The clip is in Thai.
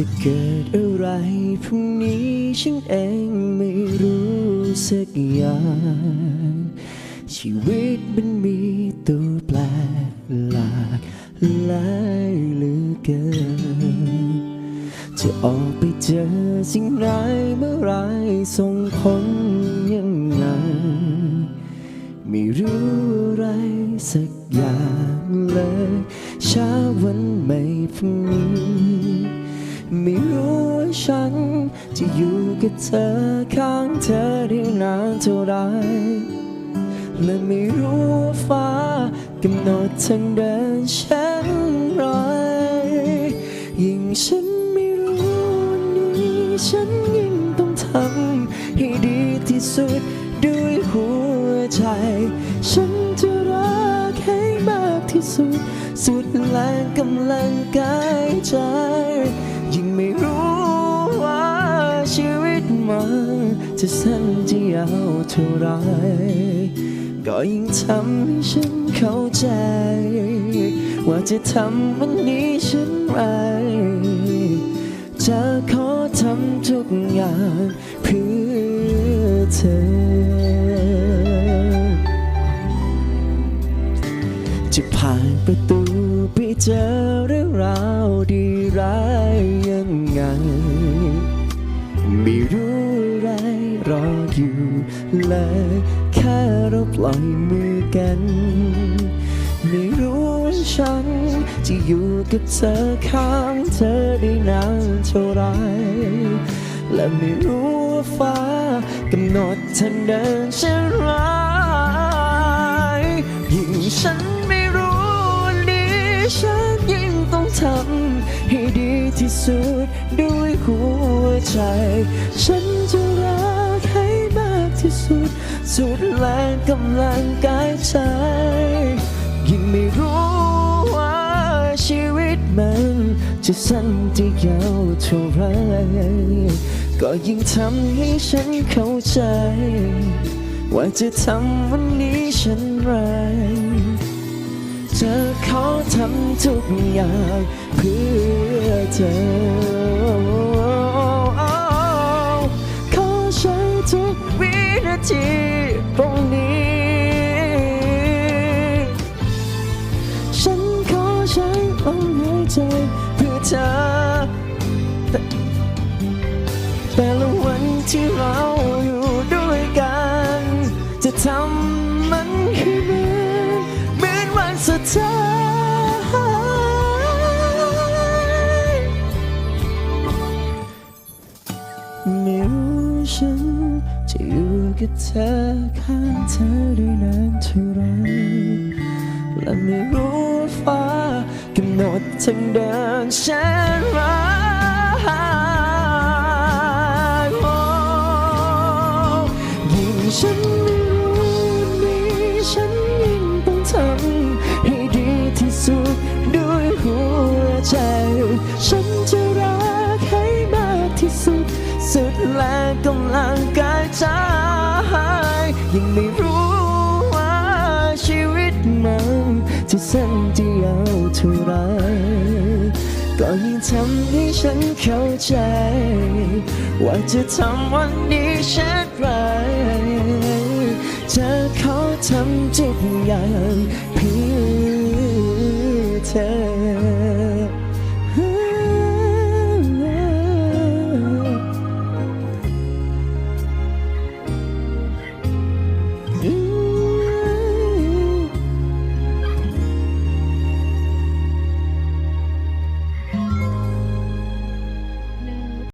จะเกิดอะไรพรุ่งนี้ฉันเองไม่รู้สักอย่าง ชีวิตมันมีตัวแปลกหลากหลายเหลือเกิน จะออกไปเจอสิ่งไหนเมื่อไรส่งผลยังไง ไม่รู้อะไรสักอย่างเลยเช้าวันใหม่พรุ่งนี้ ไม่รู้ว่าฉัน จะอยู่กับเธอข้างเธอได้นานเท่าไรและไม่รู้ว่าฟ้ากำหนดทางเดินฉันไรยิ่งฉันไม่รู้วันนี้ฉันยิ่งต้องทำให้ดีที่สุดด้วยหัวใจ ฉันจะรักให้มากที่สุด สุดแรงกำลังกายใจ ไม่รู้ว่าชีวิตมันจะสั้นจะยาวเท่าไร ก็ยิ่งทำให้ฉันเข้าใจ ว่าจะทำวันนี้ฉันไร จะขอทำทุกอย่างเพื่อเธอ จะผ่านประตูไปเจอเรื่องราวดีร้าย ยังไง ไม่รู้อะไรรออยู่เลยแค่เราปล่อยมือกัน ไม่รู้ว่าฉันจะอยู่กับเธอข้างเธอได้นานเท่าไร และไม่รู้ว่าฟ้ากำหนดทางเดินเช่นไรยิ่งฉันไม่รู้วันนี้ฉันยิ่ง ที่สุดด้วยหัวใจ ฉันจะรักให้มากที่สุด สุดแรงกำลังกายใจ ยิ่งไม่รู้ว่าชีวิตมัน จะสั้นจะยาวเท่าไร ก็ยิ่งทำให้ฉันเข้าใจ ว่าจะทำวันนี้ฉันไรจะขอทำทุกอย่างเพื่อ ธอขอใช้ทุกวินาทีตรงนี้ ฉันขอใช้ลมหายใจเพื่อเธอ แต่ละวันที่เราอยู่ด้วยกัน จะทำมันให้เหมือนเหมือนวันสุดท้าย เธอข้างเธอได้นานเท่าไรและไม่รู้ฟ้ากำหนดทางเดินฉันไรโอ้ยิ่งฉันไม่รู้นี้ฉันยิ่งต้องทำให้ดีที่สุดด้วยหัวใจ ฉันจะรักให้มากที่สุด สุดแรงกำลังกายใจ ยังไม่รู้ว่าชีวิตมันจะสั้นจะยาวเท่าไรก็ยิ่งทำให้ฉันเข้าใจ ว่าจะทำวันนี้เช่นไรจะขอทำทุกอย่างเพื่อเธอ